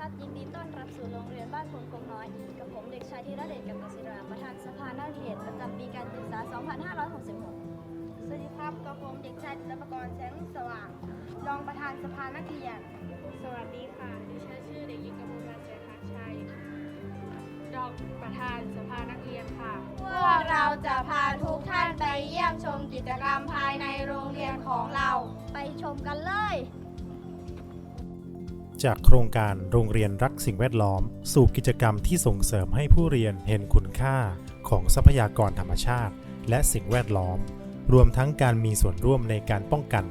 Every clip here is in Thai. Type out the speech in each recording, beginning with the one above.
ต้อนรับสู่โรงเรียนบ้านพลกงน้อย กับผมเด็กชายธีรเดชกับกศิราประธานสภานักเรียนประจำปีการศึกษา 2566 สวัสดีครับกับผมเด็กชายจิตรปกรณ์แสงสว่าง รองประธานสภานักเรียน สวัสดีค่ะดิฉันชื่อเด็กหญิงกมลวันเสถาชัยรองประธานสภานักเรียนค่ะ พวกเราจะพาทุกท่านไปเยี่ยมชมกิจกรรมภายในโรงเรียนของเรา ไปชมกันเลย จากโครงการโรงเรียนรักสิ่งแวดล้อม สู่กิจกรรมที่ส่งเสริมให้ผู้เรียนเห็นคุณค่าของทรัพยากรธรรมชาติ และสิ่งแวดล้อม รวมทั้งการมีส่วนร่วมในการป้องกัน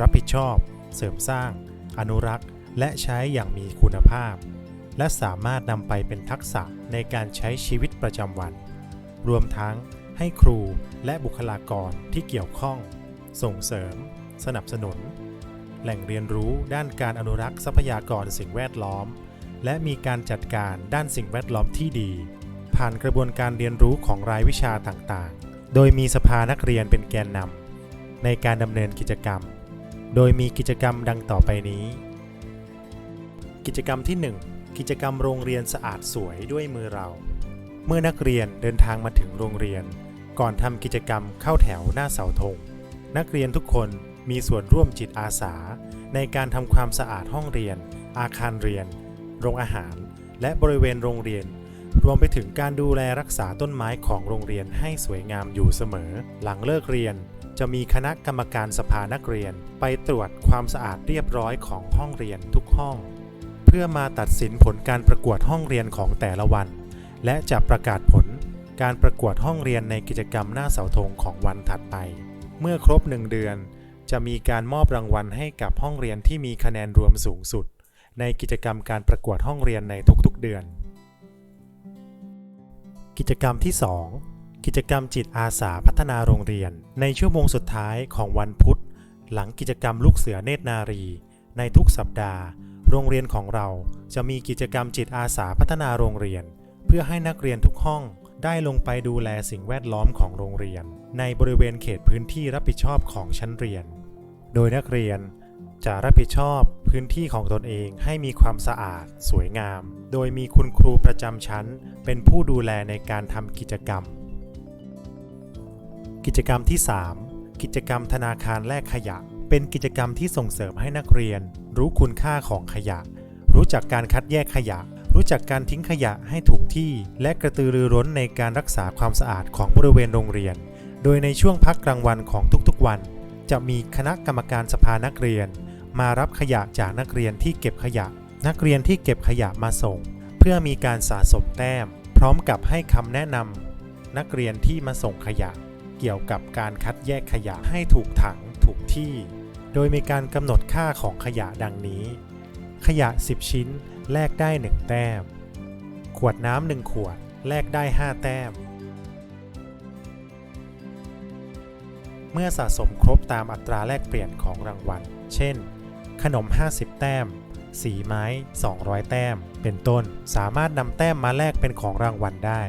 รับผิดชอบ เสริมสร้าง อนุรักษ์ และใช้อย่างมีคุณภาพ และสามารถนำไปเป็นทักษะในการใช้ชีวิตประจำวัน รวมทั้งให้ครูและบุคลากรที่เกี่ยวข้อง ส่งเสริม สนับสนุน แหล่งเรียนรู้ด้านการอนุรักษ์ทรัพยากรสิ่งแวดล้อม และมีการจัดการด้านสิ่งแวดล้อมที่ดี ผ่านกระบวนการเรียนรู้ของรายวิชาต่างๆ โดยมีสภานักเรียนเป็นแกนนำในการดำเนินกิจกรรม โดยมีกิจกรรมดังต่อไปนี้ กิจกรรมที่ 1 กิจกรรมโรงเรียนสะอาดสวยด้วยมือเรา เมื่อนักเรียนเดินทางมาถึงโรงเรียน ก่อนทำกิจกรรมเข้าแถวหน้าเสาธงนักเรียนทุกคน มีส่วนร่วมจิตอาสา ในการทำความสะอาดห้องเรียน อาคารเรียน โรงอาหาร และบริเวณโรงเรียน รวมไปถึงการดูแลรักษาต้นไม้ของโรงเรียนให้สวยงามอยู่เสมอ หลังเลิกเรียนจะมีคณะกรรมการสภานักเรียน ไปตรวจความสะอาดเรียบร้อยของห้องเรียนทุกห้อง เพื่อมาตัดสินผลการประกวดห้องเรียนของแต่ละวัน และจะประกาศผลการประกวดห้องเรียนในกิจกรรมหน้าเสาธงของวันถัดไป เมื่อครบ1เดือน จะมีการมอบรางวัลให้กับห้องเรียนที่มีคะแนนรวมสูงสุด ในกิจกรรมการประกวดห้องเรียนในทุกๆเดือน กิจกรรมที่ 2 กิจกรรมจิตอาสาพัฒนาโรงเรียน ในชั่วโมงสุดท้ายของวันพุธ หลังกิจกรรมลูกเสือเนตรนารี ในทุกสัปดาห์ โรงเรียนของเราจะมีกิจกรรมจิตอาสาพัฒนาโรงเรียน เพื่อให้นักเรียนทุกห้อง ได้ลงไปดูแลสิ่งแวดล้อมของโรงเรียน ในบริเวณเขตพื้นที่รับผิดชอบของชั้นเรียน โดยนักเรียนจะรับผิดชอบพื้นที่ของตนเองให้มีความสะอาด สวยงาม โดยมีคุณครูประจำชั้น เป็นผู้ดูแลในการทำกิจกรรม กิจกรรมที่ 3 กิจกรรมธนาคารแลกขยะ เป็นกิจกรรมที่ส่งเสริมให้นักเรียน รู้คุณค่าของขยะ รู้จักการคัดแยกขยะ รู้จักการทิ้งขยะให้ถูกที่ และกระตือรือร้นในการรักษาความสะอาดของบริเวณโรงเรียน โดยในช่วงพักกลางวันของทุกๆวัน จะมีคณะกรรมการสภานักเรียน มารับขยะจากนักเรียนที่เก็บขยะ นักเรียนที่เก็บขยะมาส่ง เพื่อมีการสะสมแต้ม พร้อมกับให้คำแนะนำนักเรียนที่มาส่งขยะ เกี่ยวกับการคัดแยกขยะให้ถูกถังถูกที่ โดยมีการกำหนดค่าของขยะดังนี้ ขยะ 10 ชิ้น แลกได้ 1 แต้ม ขวดน้ำ1ขวด แลกได้ 5 แต้ม เมื่อสะสมครบตามอัตราแลกเปลี่ยนของรางวัล เช่น ขนม 50 แต้ม สีไม้ 200 แต้ม เป็นต้น สามารถนำแต้มมาแลกเป็นของรางวัลได้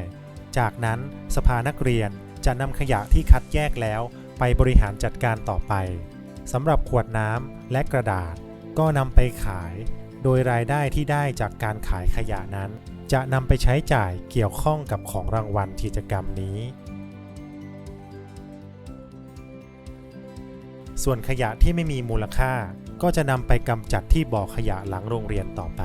จากนั้นสภานักเรียนจะนำขยะที่คัดแยกแล้วไปบริหารจัดการต่อไปสำหรับขวดน้ำและกระดาษก็นำไปขาย โดยรายได้ที่ได้จากการขายขยะนั้น จะนำไปใช้จ่ายเกี่ยวข้องกับของรางวัลกิจกรรมนี้ ส่วนขยะที่ไม่มีมูลค่าก็จะนำไปกำจัดที่บ่อขยะหลังโรงเรียนต่อไป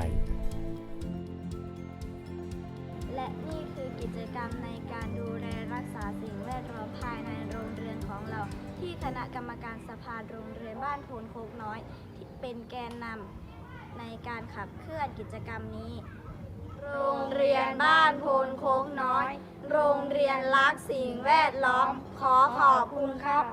และนี่คือกิจกรรมในการดูแลรักษาสิ่งแวดล้อมภายในโรงเรียนของเรา ที่คณะกรรมการสภาโรงเรียนบ้านโพนโคกน้อย ที่เป็นแกนนำ ในการขับเคลื่อนกิจกรรมนี้ โรงเรียนบ้านโพนโค้งน้อย โรงเรียนรักสิ่งแวดล้อม ขอขอบคุณครับ